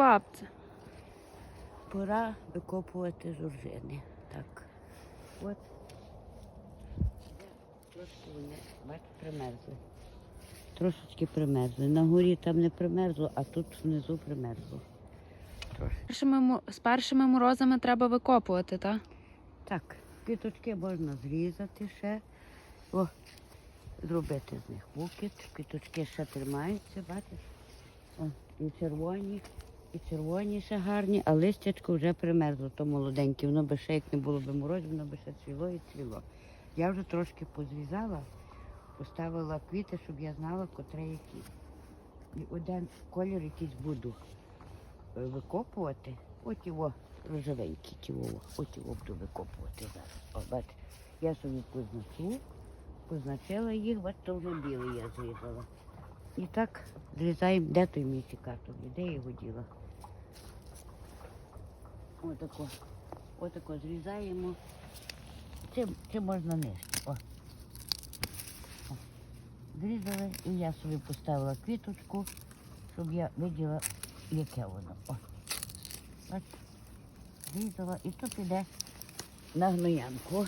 бабця. Пора викопувати журжини. Так. От. Трошки вони, бачите, примерзли. Трошечки примерзли. На горі там не примерзло, а тут внизу примерзло. Першими, з першими морозами треба викопувати, так? Так, квіточки можна зрізати ще. О, зробити з них букет. Квіточки ще тримаються, бачиш? О, і червоні, і червоні ще гарні, а листячко вже примерзло, то молоденьке. Воно би ще як не було б морозів, воно би ще цвіло і цвіло. Я вже трошки позрізала, поставила квіти, щоб я знала, котре які. І один колір якийсь буду е, викопувати. От його рожевенький тіло. От його буду викопувати зараз. О, бачите, я собі позначу, позначила їх, бачите, вже білий я зрізала. І так зрізаємо, де той мій цікатор, де його діла. Отако. Отако зрізаємо. Це, це можна нести. О. О. Зрізали і я собі поставила квіточку, щоб я виділа, яке воно. О. Бачите? Зрізала і тут іде на гноянку.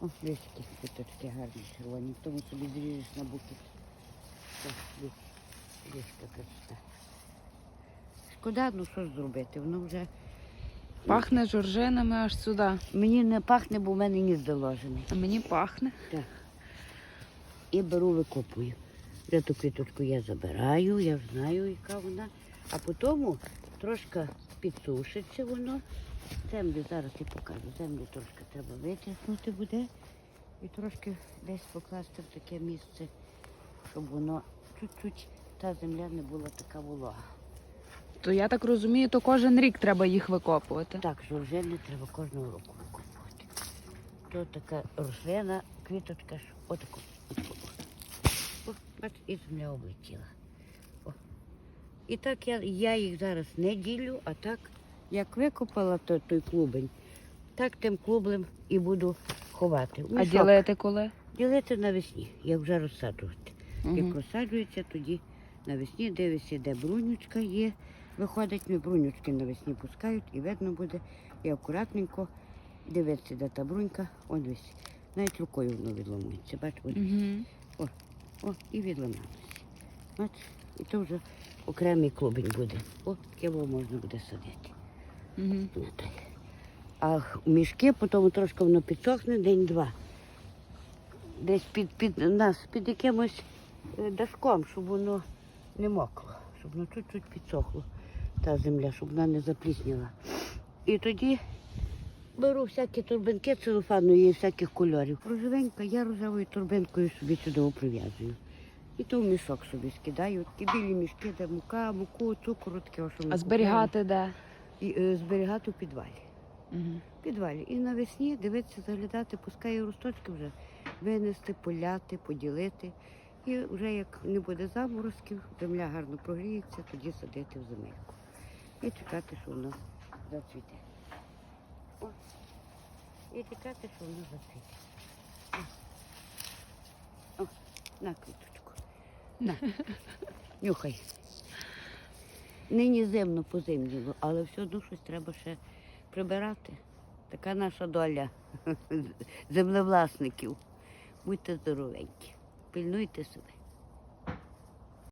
О, десь такі квіточки гарні червоні, тому собі зріжеш на букет. Така красота. Шкода, ну що ж зробити, воно вже Пахне жоржинами аж сюди. мені не пахне, бо в мене ніс заложений. А мені пахне. Так. І беру, викопую. Вже ту квіточку я забираю, я знаю, яка вона. А потім трошки підсушиться воно. Землю зараз я покажу. Землю трошки треба витягнути буде. І трошки десь покласти в таке місце, щоб воно чуть-чуть та земля не була така волога. То я так розумію, то кожен рік треба їх викопувати. Так, жоржини треба кожного року викопувати. То така рослина, квіточка отако. отако. О, бач, і земля облетіла. О. І так я, я їх зараз не ділю, а так, як викопала то, той клубень, так тим клублем і буду ховати. В А ділити коли? Ділити навесні, як вже розсаджувати. Угу. розсаджується, тоді навесні дивишся, де брунючка є. Виходить, ми брунючки навесні пускають і видно буде. І акуратненько дивитися, де та брунька. Он весь. Навіть рукою воно відламується. Бач, Угу. о, і відламалося. Бач, і то вже окремий клубень буде. О, його можна буде садити. Угу. А мішки, потім трошки воно підсохне день-два. Десь під, під нас, під якимось дашком, щоб воно не мокло, щоб воно чуть-чуть підсохло, та земля, щоб вона не заплісніла. І тоді беру всякі турбинки целофанові всяких кольорів. Рожевенька, я рожевою турбинкою собі сюди прив'язую. І то в мішок собі скидаю. Такі білі мішки, де мука, муку, цукру, таке, що ми А зберігати де? І е, зберігати у підвалі. Угу. В підвалі. І навесні дивитися, заглядати, пускай росточки вже винести, поляти, поділити. І вже як не буде заморозків, земля гарно прогріється, тоді садити в земельку. І чекати, що воно зацвіте. О. І чекати, що воно зацвіте. О. О, на квіточку. На. Нюхай. Нині зимно позимніло, але все одно щось треба ще прибирати. Така наша доля землевласників. Будьте здоровенькі, пильнуйте себе.